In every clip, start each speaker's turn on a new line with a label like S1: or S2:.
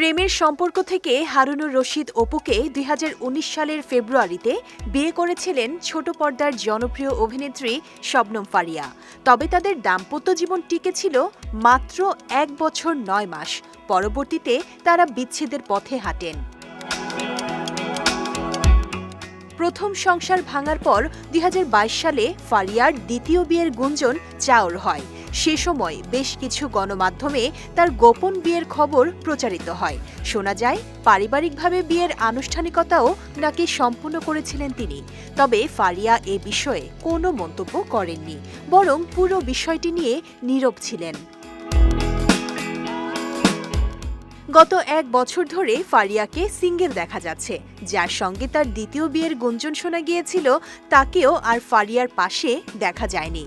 S1: প্রেমের সম্পর্ক থেকে হারুনুর রশিদ অপুকে দুই হাজার উনিশ সালের ফেব্রুয়ারিতে বিয়ে করেছিলেন ছোট পর্দার জনপ্রিয় অভিনেত্রী শবনম ফারিয়া। তবে তাদের দাম্পত্য জীবন টিকেছিল মাত্র এক বছর নয় মাস। পরবর্তীতে তারা বিচ্ছেদের পথে হাঁটেন। প্রথম সংসার ভাঙার পর দুই হাজার বাইশ সালে ফারিয়ার দ্বিতীয় বিয়ের গুঞ্জন চাওর হয়। সে সময় বেশ কিছু গণমাধ্যমে তার গোপন বিয়ের খবর প্রচারিত হয়। শোনা যায়, পারিবারিকভাবে বিয়ের আনুষ্ঠানিকতাও নাকি সম্পূর্ণ করেছিলেন তিনি। তবে ফারিয়া এ বিষয়ে কোনো মন্তব্য করেননি, বরং পুরো বিষয়টি নিয়ে নীরব ছিলেন। গত এক বছর ধরে ফারিয়াকে সিঙ্গেল দেখা যাচ্ছে। যার সঙ্গে তার দ্বিতীয় বিয়ের গুঞ্জন শোনা গিয়েছিল, তাকেও আর ফারিয়ার পাশে দেখা যায়নি।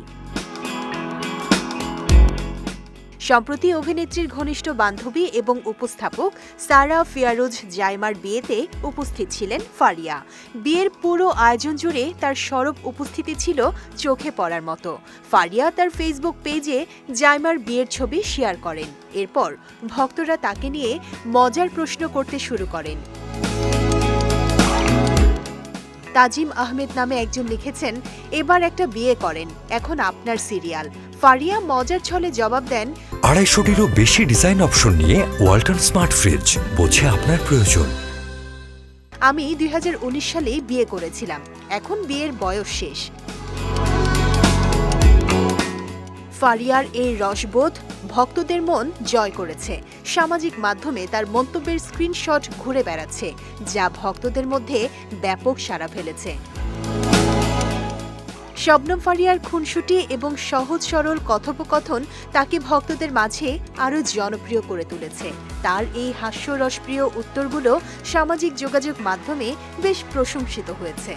S1: সম্প্রতি অভিনেত্রীর ঘনিষ্ঠ বান্ধবী এবং উপস্থাপক সারা ফিয়ারুজ জাইমার বিয়েতে উপস্থিত ছিলেন ফারিয়া। বিয়ের পুরো আয়োজন জুড়ে তার সরব উপস্থিতি ছিল চোখে পড়ার মতো। ফারিয়া তার ফেসবুক পেজে জাইমার বিয়ের ছবি শেয়ার করেন। এরপর ভক্তরা তাকে নিয়ে মজার প্রশ্ন করতে শুরু করেন। তাজিম আহমেদ নামে একজন লিখেছেন এবার একটা বিয়ে করেন এখন আপনার সিরিয়াল। ফারিয়া মজার ছলে জবাব দেন
S2: আড়াইশোটিরও বেশি ডিজাইন অপশন নিয়ে ওয়ালটন স্মার্ট ফ্রিজ বোঝে আপনার প্রয়োজন।
S1: আমি দুই সালে বিয়ে করেছিলাম এখন বিয়ের বয়স শেষ। ফারিয়ার এই রসবোধ ভক্তদের মন জয় করেছে। সামাজিক মাধ্যমে তার মন্তব্যের স্ক্রিনশট ঘুরে বেড়াচ্ছে, যা ভক্তদের মধ্যে ব্যাপক সাড়া ফেলেছে। শবনম ফারিয়ার খুনসুটি এবং সহজ সরল কথোপকথন তাকে ভক্তদের মাঝে আরও জনপ্রিয় করে তুলেছে। তার এই হাস্যরসপ্রিয় উত্তরগুলো সামাজিক যোগাযোগ মাধ্যমে বেশ প্রশংসিত হয়েছে।